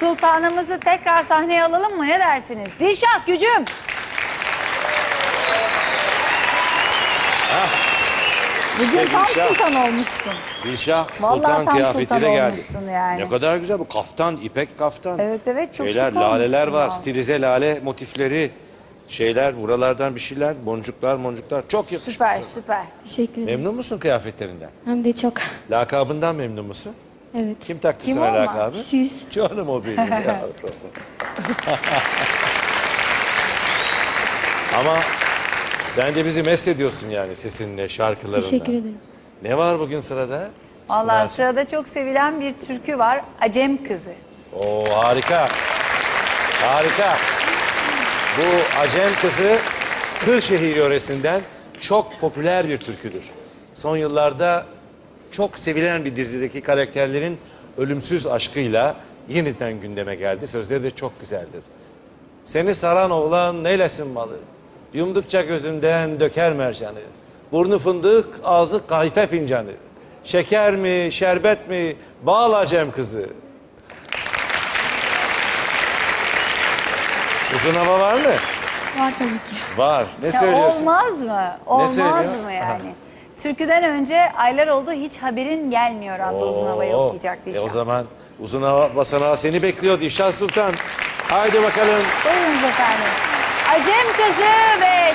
Sultanımızı tekrar sahneye alalım mı? Ne dersiniz? Dilşah gücüm. Bugün İşte tam Dilşah. sultan olmuşsun. Dilşah Vallahi Sultan tam kıyafetiyle sultan geldi. olmuşsun yani. Ne kadar güzel bu kaftan, ipek kaftan. Evet, evet, çok Şeyler, şık laleler olmuşsun var, ya. stilize lale motifleri, şeyler, buralardan bir şeyler, boncuklar, boncuklar. Çok yakışmışsın. Süper süper. Teşekkür ederim. Memnun musun kıyafetlerinden? Hem de çok. Lakabından memnun musun? Evet. Kim taktı Kim sana olmaz? lakabı? Siz. Canım o benim ya. Ama sen de bizi mest ediyorsun yani sesinle, şarkılarınla. Teşekkür ederim. Ne var bugün sırada? Allah sırada çok sevilen bir türkü var. Acem Kızı. Oo harika. Harika. Bu Acem kızı Kırşehir yöresinden çok popüler bir türküdür. Son yıllarda çok sevilen bir dizideki karakterlerin ölümsüz aşkıyla yeniden gündeme geldi. Sözleri de çok güzeldir. Seni saran oğlan neylesin malı? Yumdukça gözünden döker mercanı. Burnu fındık, ağzı kayfe fincanı. Şeker mi, şerbet mi, bal acem kızı. Uzun hava var mı? Var tabii ki. Var. Ne Ya söylüyorsun? olmaz mı? Olmaz mı yani? Türküden önce aylar oldu hiç haberin gelmiyor adlı uzun havayı okuyacak E Dilşah. o zaman uzun hava basanağı seni bekliyor Dilşah Sultan. Haydi bakalım. Buyurunuz efendim. Acem Kızı ve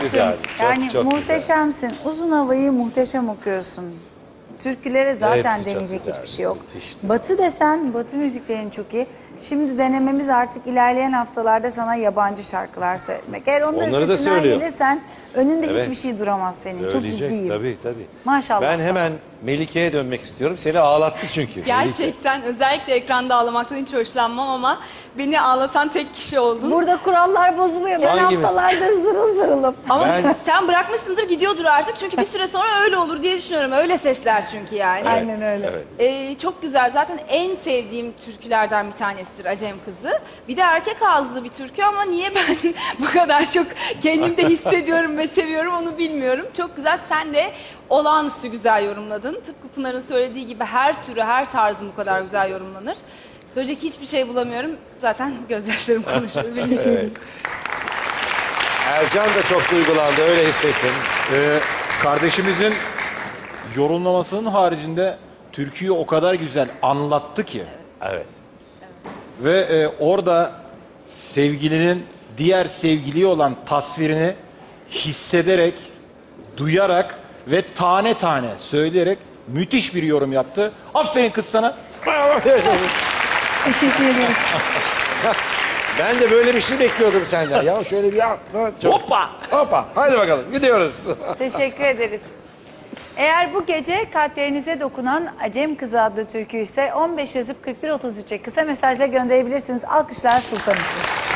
Güzeldi, çok, yani çok muhteşemsin. Uzun havayı muhteşem okuyorsun. Türkülere zaten Hepsi çok deneyecek güzel, hiçbir şey yok. müthişti. Batı desen, batı müziklerin çok iyi. Şimdi denememiz artık ilerleyen haftalarda sana yabancı şarkılar söyletmek. Eğer onların Onları da üstesinden gelirsen önünde Evet. hiçbir şey duramaz senin. Çok Söyleyecek ciddiyim. tabii tabii. Maşallah Ben sana. hemen Melike'ye dönmek istiyorum. Seni ağlattı çünkü. Melike. Gerçekten özellikle ekranda ağlamaktan hiç hoşlanmam ama beni ağlatan tek kişi oldun. Burada kurallar bozuluyor. Ben Hangimiz? haftalardır zırıl zırılım. Ama Ben- sen bırakmışsındır gidiyordur artık çünkü bir süre sonra öyle olur diye düşünüyorum. Öyle sesler çünkü yani. Aynen öyle. Evet. Ee, çok güzel. Zaten en sevdiğim türkülerden bir tanesidir Acem Kızı. Bir de erkek ağızlı bir türkü ama niye ben bu kadar çok kendimde hissediyorum ve seviyorum onu bilmiyorum. Çok güzel. Sen de olağanüstü güzel yorumladın. Tıpkı Pınar'ın söylediği gibi her türü, her tarzın bu kadar güzel yorumlanır. Söyleyecek hiçbir şey bulamıyorum. Zaten gözyaşlarım konuşuyor. Benim. Ercan da çok duygulandı. Öyle hissettim. Ee, kardeşimizin yorumlamasının haricinde türküyü o kadar güzel anlattı ki Evet. ve e, orada sevgilinin diğer sevgiliye olan tasvirini hissederek, duyarak ve tane tane söyleyerek müthiş bir yorum yaptı. Aferin kız sana. Teşekkür ederim. Ben de böyle bir şey bekliyordum senden. Ya şöyle bir yap. Çok... Hoppa! Hoppa. Hadi bakalım. Gidiyoruz. Teşekkür ederiz. Eğer bu gece kalplerinize dokunan Acem Kızı adlı türkü ise 15 yazıp 4133'e kısa mesajla gönderebilirsiniz. Alkışlar Sultan için.